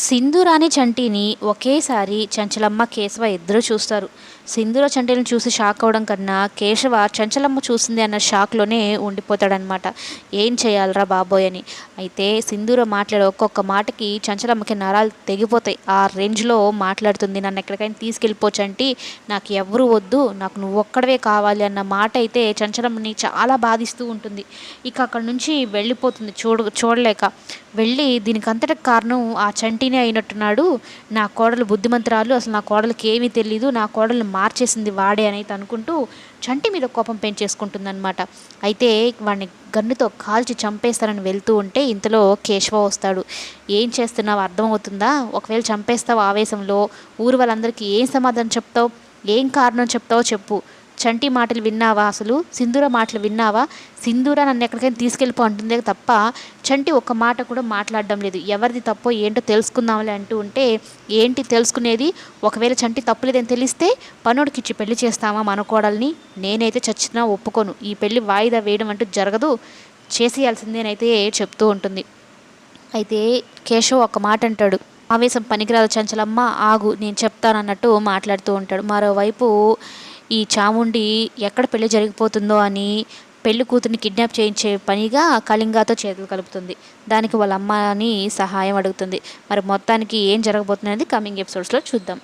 సింధూరాని చంటిని ఒకేసారి చంచలమ్మ కేశవ ఇద్దరు చూస్తారు. సింధూర చంటిని చూసి షాక్ అవ్వడం కన్నా కేశవ చంచలమ్మ చూసింది అన్న షాక్లోనే ఉండిపోతాడనమాట ఏం చేయాలరా బాబోయ్ అని. అయితే సింధూర మాట్లాడే ఒక్కొక్క మాటకి చంచలమ్మకి నరాలు తెగిపోతాయి. ఆ రేంజ్లో మాట్లాడుతుంది నన్ను ఎక్కడికైనా తీసుకెళ్ళిపోచంటి నాకు ఎవరు వద్దు నాకు నువ్వు ఒక్కడవే కావాలి అన్న మాట అయితే చంచలమ్మని చాలా బాధిస్తూ ఉంటుంది. ఇక అక్కడ నుంచి వెళ్ళిపోతుంది చూడ చూడలేక. వెళ్ళి దీనికంతటి కారణం ఆ చంటినే అయినట్టున్నాడు. నా కోడలు బుద్ధిమంతురాలు. అసలు నా కోడలికి ఏమీ తెలియదు నా కోడల్ని మార్చేసింది వాడే అనేది అనుకుంటూ చంటి మీద కోపం పెంచేసుకుంటుందన్నమాట. అయితే వాడిని గన్నుతో కాల్చి చంపేస్తారని వెళ్తూ ఉంటే ఇంతలో కేశవ వస్తాడు. ఏం చేస్తున్నావు? అర్థమవుతుందా? ఒకవేళ చంపేస్తావు ఆవేశంలో ఊరు వాళ్ళందరికీ ఏం సమాధానం చెప్తావు? ఏం కారణం చెప్తావో చెప్పు. చంటి మాటలు విన్నావా అసలు? సింధూర మాటలు విన్నావా? సింధూర నన్ను ఎక్కడికైనా తీసుకెళ్ళిపో అంటుందే తప్ప చంటి ఒక్క మాట కూడా మాట్లాడడం లేదు. ఎవరిది తప్పో ఏంటో తెలుసుకుందాంలే అంటూ ఉంటే ఏంటి తెలుసుకునేది? ఒకవేళ చంటి తప్పులేదని తెలిస్తే పనుడికి ఇచ్చి పెళ్ళి చేస్తామా మన కోడల్ని? నేనైతే చచ్చినా ఒప్పుకోను. ఈ పెళ్ళి వాయిదా వేయడం అంటూ జరగదు. చేసేయాల్సిందేనైతే చెప్తూ ఉంటుంది. అయితే కేశవ్ ఒక మాట అంటాడు. ఆవేశం పనికిరాదు చంచలమ్మ. ఆగు నేను చెప్తానన్నట్టు మాట్లాడుతూ ఉంటాడు. మరోవైపు ఈ చాముండి ఎక్కడ పెళ్ళి జరిగిపోతుందో అని పెళ్ళి కూతుర్ని కిడ్నాప్ చేయించే పనిగా కళింగాతో చేతులు కలుపుతుంది. దానికి వాళ్ళ అమ్మని సహాయం అడుగుతుంది. మరి మొత్తానికి ఏం జరగబోతుంది అనేది కమింగ్ ఎపిసోడ్స్లో చూద్దాం.